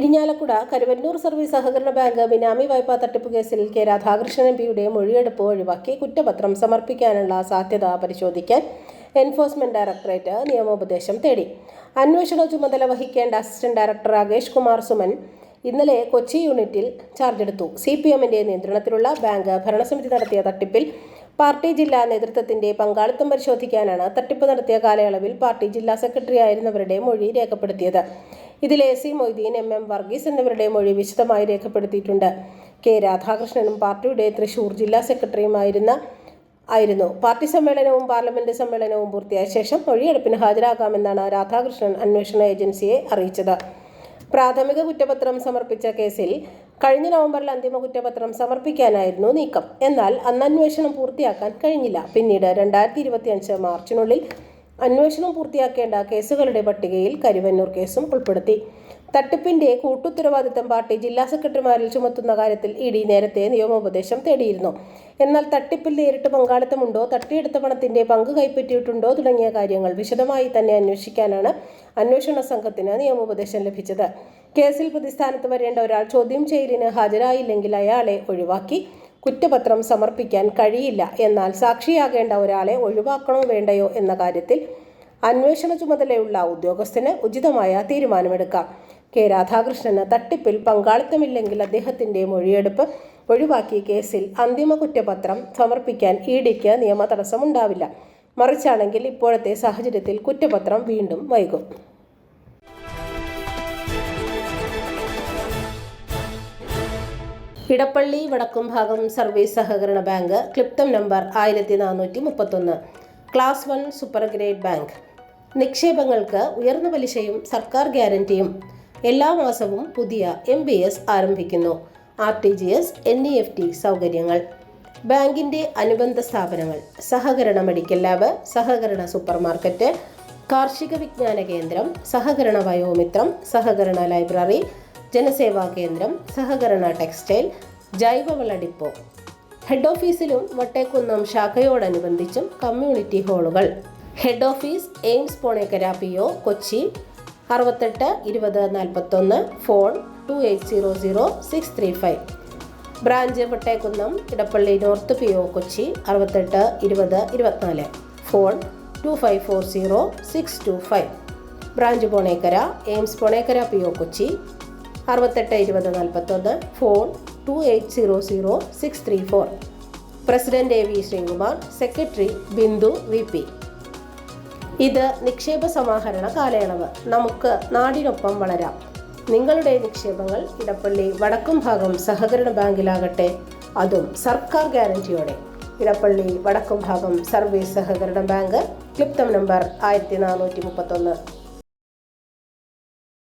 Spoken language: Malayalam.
ഇരിഞ്ഞാലക്കുട കരുവന്നൂർ സർവീസ് സഹകരണ ബാങ്ക് ബിനാമി വായ്പാ തട്ടിപ്പ് കേസിൽ കെ രാധാകൃഷ്ണൻ എം പിയുടെ മൊഴിയെടുപ്പ് ഒഴിവാക്കി കുറ്റപത്രം സമർപ്പിക്കാനുള്ള സാധ്യത പരിശോധിക്കാൻ എൻഫോഴ്സ്മെന്റ് ഡയറക്ടറേറ്റ് നിയമോപദേശം തേടി. അന്വേഷണ ചുമതല വഹിക്കേണ്ട അസിസ്റ്റന്റ് ഡയറക്ടർ രാകേഷ് കുമാർ സുമൻ ഇന്നലെ കൊച്ചി യൂണിറ്റിൽ ചാർജെടുത്തു സി പി എമ്മിന്റെ നിയന്ത്രണത്തിലുള്ള ബാങ്ക് ഭരണസമിതി നടത്തിയ തട്ടിപ്പിൽ പാർട്ടി ജില്ലാ നേതൃത്വത്തിന്റെ പങ്കാളിത്തം പരിശോധിക്കാനാണ് തട്ടിപ്പ് നടത്തിയ കാലയളവിൽ പാർട്ടി ജില്ലാ സെക്രട്ടറി ആയിരുന്നവരുടെ മൊഴി രേഖപ്പെടുത്തിയത്. ഇതിൽ A C Moideen M M Varghese എന്നിവരുടെ മൊഴി വിശദമായി രേഖപ്പെടുത്തിയിട്ടുണ്ട്. കെ രാധാകൃഷ്ണനും പാർട്ടിയുടെ തൃശൂർ ജില്ലാ സെക്രട്ടറിയുമായിരുന്ന ആയിരുന്നു. പാർട്ടി സമ്മേളനവും പാർലമെന്റ് സമ്മേളനവും പൂർത്തിയായ ശേഷം മൊഴിയെടുപ്പിന് ഹാജരാകാമെന്നാണ് രാധാകൃഷ്ണൻ അന്വേഷണ ഏജൻസിയെ അറിയിച്ചത്. പ്രാഥമിക കുറ്റപത്രം സമർപ്പിച്ച കേസിൽ കഴിഞ്ഞ നവംബറിൽ അന്തിമ കുറ്റപത്രം സമർപ്പിക്കാനായിരുന്നു നീക്കം. എന്നാൽ അന്ന് അന്വേഷണം പൂർത്തിയാക്കാൻ കഴിഞ്ഞില്ല. പിന്നീട് രണ്ടായിരത്തി മാർച്ചിനുള്ളിൽ അന്വേഷണം പൂർത്തിയാക്കേണ്ട കേസുകളുടെ പട്ടികയിൽ കരുവന്നൂർ കേസും ഉൾപ്പെടുത്തി. തട്ടിപ്പിന്റെ കൂട്ടുത്തരവാദിത്തം പാർട്ടി ജില്ലാ സെക്രട്ടറിമാരിൽ ചുമത്തുന്ന കാര്യത്തിൽ ഇ ഡി നേരത്തെ നിയമോപദേശം തേടിയിരുന്നു. എന്നാൽ തട്ടിപ്പിൽ നേരിട്ട് പങ്കാളിത്തമുണ്ടോ തട്ടിയെടുത്ത പണത്തിന്റെ പങ്ക് കൈപ്പറ്റിയിട്ടുണ്ടോ തുടങ്ങിയ കാര്യങ്ങൾ വിശദമായി തന്നെ അന്വേഷിക്കാനാണ് അന്വേഷണ സംഘത്തിന് നിയമോപദേശം ലഭിച്ചത്. കേസിൽ പ്രതിസ്ഥാനത്ത് വരേണ്ട ഒരാൾ ചോദ്യം ചെയ്യലിന് ഹാജരായില്ലെങ്കിൽ അയാളെ ഒഴിവാക്കി. കുറ്റപത്രം സമർപ്പിക്കാൻ കഴിയില്ല എന്നാൽ സാക്ഷിയാകേണ്ട ഒരാളെ ഒഴിവാക്കണോ വേണ്ടയോ എന്ന കാര്യത്തിൽ അന്വേഷണ ചുമതലയുള്ള ഉദ്യോഗസ്ഥന് ഉചിതമായ തീരുമാനമെടുക്കാം. കെ. രാധാകൃഷ്ണന് തട്ടിപ്പിൽ പങ്കാളിത്തമില്ലെങ്കിൽ അദ്ദേഹത്തിന്റെ മൊഴിയെടുപ്പ് ഒഴിവാക്കി കേസിൽ അന്തിമ കുറ്റപത്രം സമർപ്പിക്കാൻ ഇ ഡിക്ക് നിയമ തടസ്സമുണ്ടാവില്ല മറിച്ചാണെങ്കിൽ ഇപ്പോഴത്തെ സാഹചര്യത്തിൽ കുറ്റപത്രം വീണ്ടും വൈകും. ഇടപ്പള്ളി വടക്കുംഭാഗം സർവീസ് സഹകരണ ബാങ്ക് ക്ലിപ്തം നമ്പർ ആയിരത്തി നാനൂറ്റി മുപ്പത്തൊന്ന് class one super grade bank. നിക്ഷേപങ്ങൾക്ക് ഉയർന്ന പലിശയും സർക്കാർ ഗ്യാരണ്ടിയും എല്ലാ മാസവും പുതിയ എം ബി എസ് ആരംഭിക്കുന്നു. R T G S N E F T സൗകര്യങ്ങൾ. ബാങ്കിന്റെ അനുബന്ധ സ്ഥാപനങ്ങൾ. സഹകരണ മെഡിക്കൽ ലാബ് സഹകരണ സൂപ്പർ മാർക്കറ്റ് കാർഷിക വിജ്ഞാന കേന്ദ്രം സഹകരണ വയോമിത്രം സഹകരണ ലൈബ്രറി ജനസേവാ കേന്ദ്രം സഹകരണ ടെക്സ്റ്റൈൽ ജൈവവള ഡിപ്പോ. ഹെഡ് ഓഫീസിലും വട്ടേക്കുന്നം ശാഖയോടനുബന്ധിച്ചും community ഹാളുകൾ. Head office AIMS Ponekkara P O Kochi. അറുപത്തെട്ട് ഇരുപത് നാൽപ്പത്തൊന്ന് phone two eight zero zero six three five. Branch Vattekkunnam Edappally north P O Kochi. അറുപത്തെട്ട് ഇരുപത് ഇരുപത്തിനാല്. Phone two five four zero six two five. Branch Ponekkara AIMS Ponekkara P O Kochi. അറുപത്തെട്ട് ഇരുപത് നാൽപ്പത്തൊന്ന് phone two eight zero zero six three four. President A V Sreekumar secretary Bindu V P. ഇത് നിക്ഷേപ സമാഹരണ കാലയളവ്. നമുക്ക് നാടിനൊപ്പം വളരാം. നിങ്ങളുടെ നിക്ഷേപങ്ങൾ ഇടപ്പള്ളി വടക്കും ഭാഗം സഹകരണ ബാങ്കിലാകട്ടെ. അതും സർക്കാർ ഗ്യാരണ്ടിയോടെ. ഇടപ്പള്ളി വടക്കും ഭാഗം സർവീസ് സഹകരണ ബാങ്ക് ക്ലിപ്തം നമ്പർ ആയിരത്തി നാനൂറ്റി മുപ്പത്തൊന്ന്.